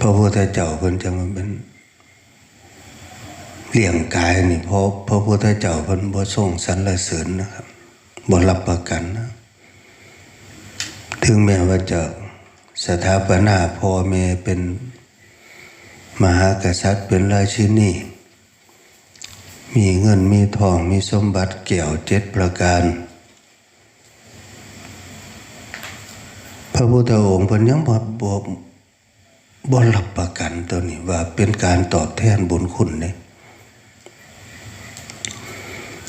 พระพุทธเจ้าเพิ่นจังมันเป็นเลี้ยงกายนี่เพราะพระพุทธเจ้าเพิ่นบ่ทรงสรรเสริญนะครับบ่รับประกันนะถึงแม้ว่าจะสถาปนาพ่อแม่เป็นมหากษัตริย์เป็นราชินีมีเงินมีทองมีสมบัติเกี่ยวเจ็ดประการ พระพุทธองค์เพิ่นยังบ่ บ่บ่รับประกันตัวนี้ว่าเป็นการตอบแทนบุญคุณเนี่ย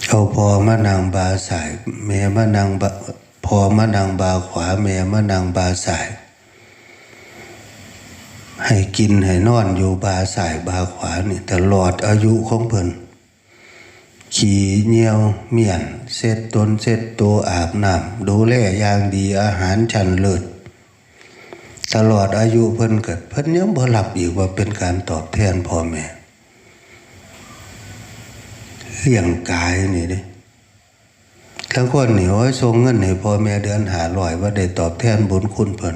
เอาพอมานางบาสายแม่มานางบาพอมานางบาขวาแม่มานางบาสาย ให้กินให้นอนอยู่บาสายบาขวานี่ตลอดอายุของเพิ่นขี่เหนียวเมียนเซ็ดตนเซ็ดตัวอาบน้ำดูแลอย่างดีอาหารชั้นเลิศ ตลอดอายุเพิ่นเกิดเพิ่นยังบ่หลับอีกว่าเป็นการตอบแทนพ่อแม่เลี้ยงกายนี่ด้ทั้งคนนี่โอ้ยส่งเงินให้พ่อแม่เดือนหาร้อยว่าได้ตอบแทนบุญคุณเพิ่น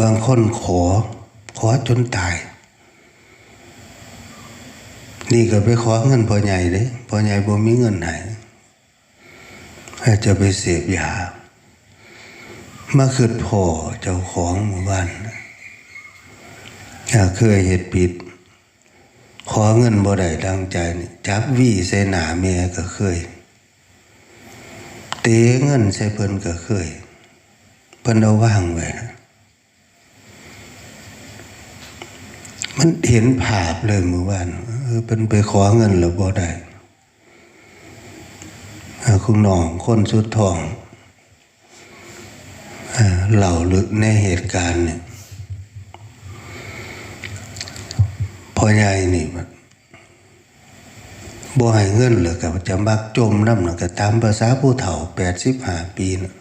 บางคนขอ ขอจนตาย นี่ก็ไปขอเงินพ่อใหญ่เด้พ่อใหญ่บ่มีเงินให้ ให้จะไปเสพยามาคืดพ่อเจ้าของหมู่บ้านอยากเคยเหตุผิด ขอเงินบ่ได้ดังใจ จับวี่ใส่หนาแม่ก็เคย เตะเงินใส่เพิ่นก็เคย เพิ่นเอาว่างไว้นะมันเห็นภาพเลยเมื่อวานเออเป็นไปขอเงินแล้วบ่ได้ คุณน้องคนสุดทองเหล่าลึกในเหตุการณ์เนี่ยพ่อใหญ่นี่มันบ่ให้เงินเลยกับจะมักจมน้ำน่ะก็ตามภาษาผู้เฒ่าแปดสิบห้าปีน่ะ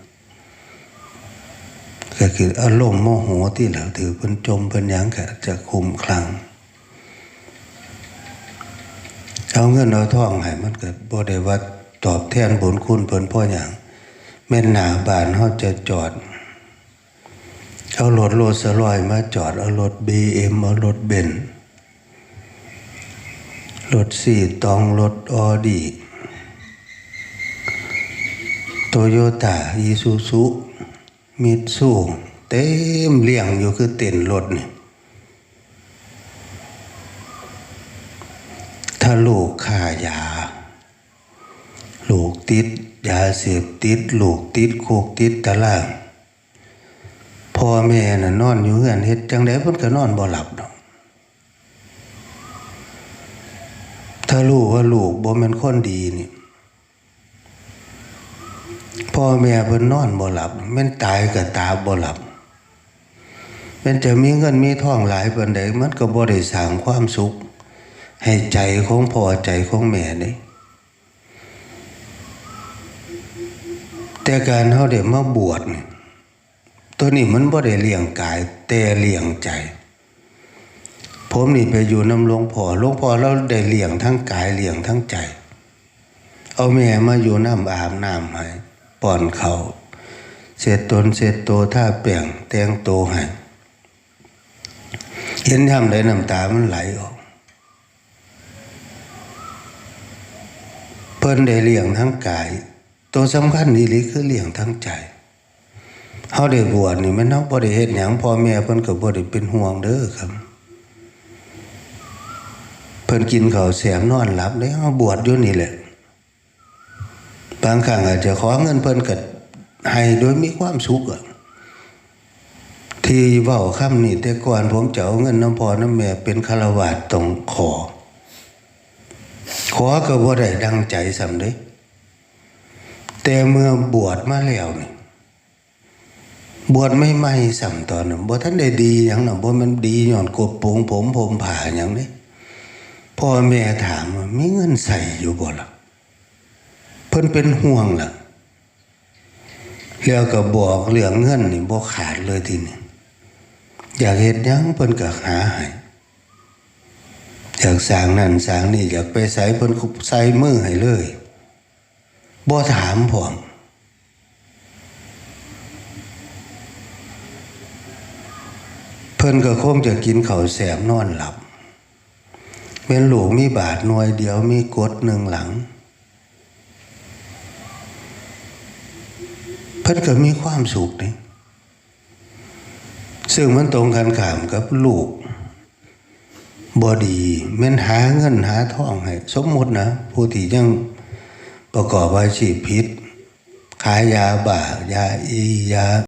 ก็คืออารมณ์โมโหที่เราถือเพิ่นจมเพิ่นยังก็จะคุมคลังเอาเงินเอาทองให้มันก็บ่ได้ว่า ตอบแทนบุญคุณเพิ่นพ่อหยังแม่นหนาบานเฮาจะจอด เอารถโรสลอยมาจอด เอารถ BM เอ็มเอารถเบนซ์รถสี่ตองรถออดีโตโยต้าอีซูซุมิตซูเต็มเลี่ยงอยู่คือเต็นรถนี่ถ้าลูกฆ่ายาก ติดยาเสพติดลูกติดโคกติดตารางพ่อแม่น่ะนอนอยู่เฮือนเฮ็ดจังไดเพิ่นก็นอนบ่หลับดอกถ้ารู้ว่าลูกบ่แม่นคนดีนี่พ่อแม่เพิ่นนอนบ่หลับแม่นตายก็ตาบ่หลับแม่นจะมีเงินมีทองหลายปานใดมันก็บ่ได้สร้างความสุข ให้ใจของพ่อใจของแม่นี่ แต่การเฮาได้มาบวชตัวนี้มันบ่ได้เลี้ยงกาย แต่เลี้ยงใจ ผมนี่ไปอยู่น้ำหลวงพ่อหลวงพ่อเราได้เลี้ยงทั้งกายเลี้ยงทั้งใจ เอาแม่มาอยู่น้ำอาบน้ำให้ป้อนเขาเสร็จตนเสร็จโตท่าแป่งแต่งโตให้เห็นทำได้น้ำตามันไหลออก เพิ่นได้เลี้ยงทั้งกาย ตัวสำคัญนี่ลิคือเลี้ยงทั้งใจเฮาได้บวชนี่มันเฮาบ่ได้เฮ็ดหยังพ่อแม่เพิ่นก็บ่ได้เป็นห่วงเด้อครับ เพิ่นกินข้าวแสมนอนหลับได้เฮาบวชอยู่นี่แหละ บางครั้งอาจจะขอเงินเพิ่นก็ให้โดยมีความสุขอะที่เว้าคำนี้แต่ก่อนผมจะเอาเงินน้ำพ่อน้ำแม่เป็นฆรวาสต้องขอ ขอก็บ่ได้ดังใจสำเด้ แต่เมื่อบวชมาแล้วนี่บวชไม่ไม่สำตอนนั้นบ่ทันได้ดีหยังน่ะบ่แมันดีหย้อนกบโปงผมผมผ่าหยังนี่พ่อแม่ถามว่ามีเงินใส่อยู่บ่ล่ะเพิ่นเป็นห่วงล่ะแล้วก็บอกเรื่องเงินนี่บ่ขาดเลยทีนี้อยากเฮ็ดหยังเพิ่นก็หาให้อยากสร้างนั่นสร้างนี่อยากไปใส่เพิ่นก็ใส่มือให้เลย บ่ถามผมเพิ่นก็คงจะกินเขาแสบนอนหลับเป็นหลวงมีบาทหน่วยเดียวมีกดหนึ่งหลัง เพิ่นก็มีความสุขนี่ซึ่งมันตรงกันข้ามกับลูกบอดีแม้นหาเงินหาทองให้สมมตินะผู้ที่ยัง ประกอบอาชีพพิษขายยาบ้ายาอียา